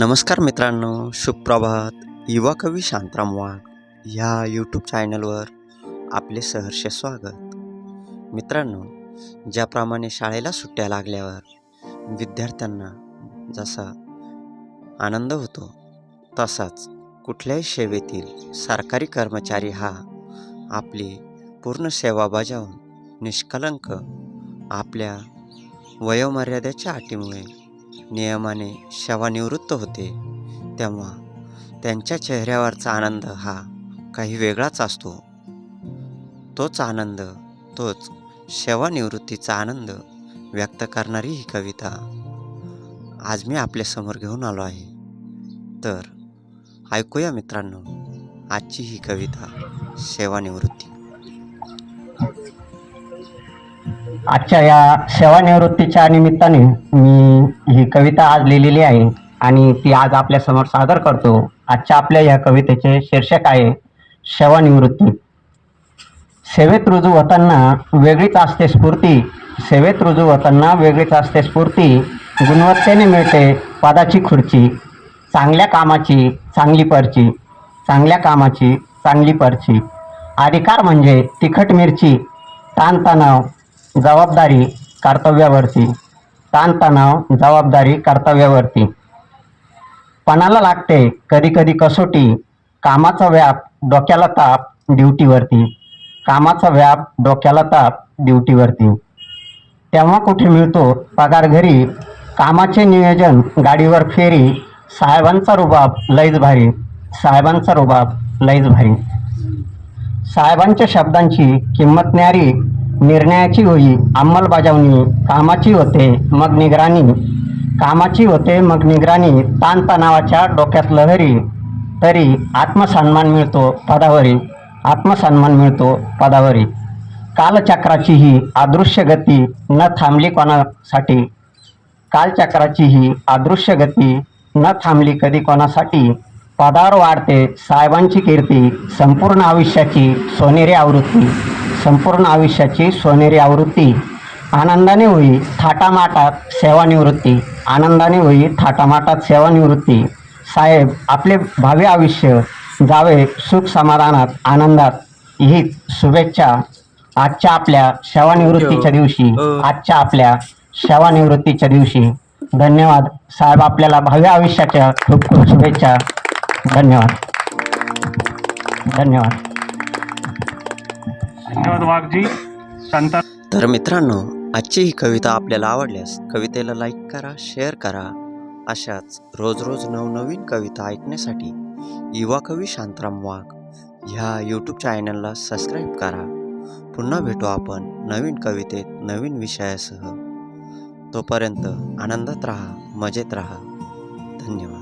नमस्कार मित्रांनो सुप्रभात. युवा कवी शांतराम वाघ ह्या यूट्यूब चॅनलवर आपले सहर्ष स्वागत. मित्रांनो ज्याप्रमाणे शाळेला सुट्ट्या लागल्यावर विद्यार्थ्यांना जसा आनंद होतो तसाच कुठल्याही सेवेतील सरकारी कर्मचारी हा आपली पूर्ण सेवा बजावून निष्कलंक आपल्या वयोमर्यादेच्या अटीमुळे नियमाने सेवानिवृत्त होते. तेव्हा त्यांच्या चेहऱ्यावरचा आनंद हा काही वेगळाच असतो. तोच आनंद तोच सेवानिवृत्तीचा आनंद व्यक्त करणारी ही कविता आज मी आपल्यासमोर घेऊन आलो आहे. तर ऐकूया मित्रांनो आजची ही कविता सेवानिवृत्ती आजच्या या सेवानिवृत्तीच्या निमित्ताने मी ही कविता आज लिहिलेली आहे आणि ती आज आपल्यासमोर सादर करतो. आजच्या आपल्या या कवितेचे शीर्षक आहे शवनिवृत्ती. सेवेत रुजू होताना वेगळीच असते स्फूर्ती. सेवेत रुजू होताना वेगळीच असते स्फूर्ती. गुणवत्तेने मिळते पदाची खुर्ची. चांगल्या कामाची चांगली परची. चांगल्या कामाची चांगली परची. अधिकार म्हणजे तिखट मिरची ताणतणाव जबाबदारी कर्तव्यावरती. ताणतणाव जबाबदारी कर्तव्यावरती. पणाला लागते कधी कधी कसोटी कामाचा व्याप डोक्याला ताप ड्युटीवरती. कामाचा व्याप डोक्याला ताप ड्युटीवरती. तेव्हा कुठे मिळतो पगार घरी कामाचे नियोजन गाडीवर फेरी साहेबांचा रुबाब लईच भारी. साहेबांचा रुबाब लईच भारी. साहेबांच्या शब्दांची किंमत न्यारी निर्णयाची होई अंमलबजावणी कामाची होते मग निगराणी. कामाची होते मग निगराणी. ताणतणावाच्या डोक्यात लहरी. तरी आत्मसन्मान मिळतो पदावरी. आत्मसन्मान मिळतो पदावरी. कालचक्राची ही अदृश्य गती न थांबली कोणासाठी? कालचक्राची ही अदृश्य गती न थांबली कधी कोणासाठी? पदावर वाढते साहेबांची कीर्ती संपूर्ण आयुष्याची सोनेरी आवृत्ती. संपूर्ण आयुष्याची सोनेरी आवृत्ती. आनंदाने होई थाटामाटात सेवानिवृत्ती. आनंदाने होई थाटामाटात सेवानिवृत्ती. साहेब आपले भावी आयुष्य जावे सुख समाधानात आनंदात. ही शुभेच्छा आजच्या आपल्या सेवानिवृत्तीच्या दिवशी. आजच्या आपल्या सेवानिवृत्तीच्या दिवशी. धन्यवाद. साहेब आपल्याला भावी आयुष्याच्या खूप खूप शुभेच्छा. धन्यवाद. धन्यवाद. धन्यवाद वाघजी. शांता. तर मित्रांनो आजची ही कविता आपल्याला आवडल्यास कवितेला लाईक करा शेअर करा. अशाच रोज रोज नवनवीन कविता ऐकण्यासाठी युवा कवी शांतराम वाघ ह्या यूट्यूब चॅनलला सबस्क्राईब करा. पुन्हा भेटू आपण नवीन कवितेत नवीन विषयासह. तोपर्यंत आनंदात राहा मजेत राहा. धन्यवाद.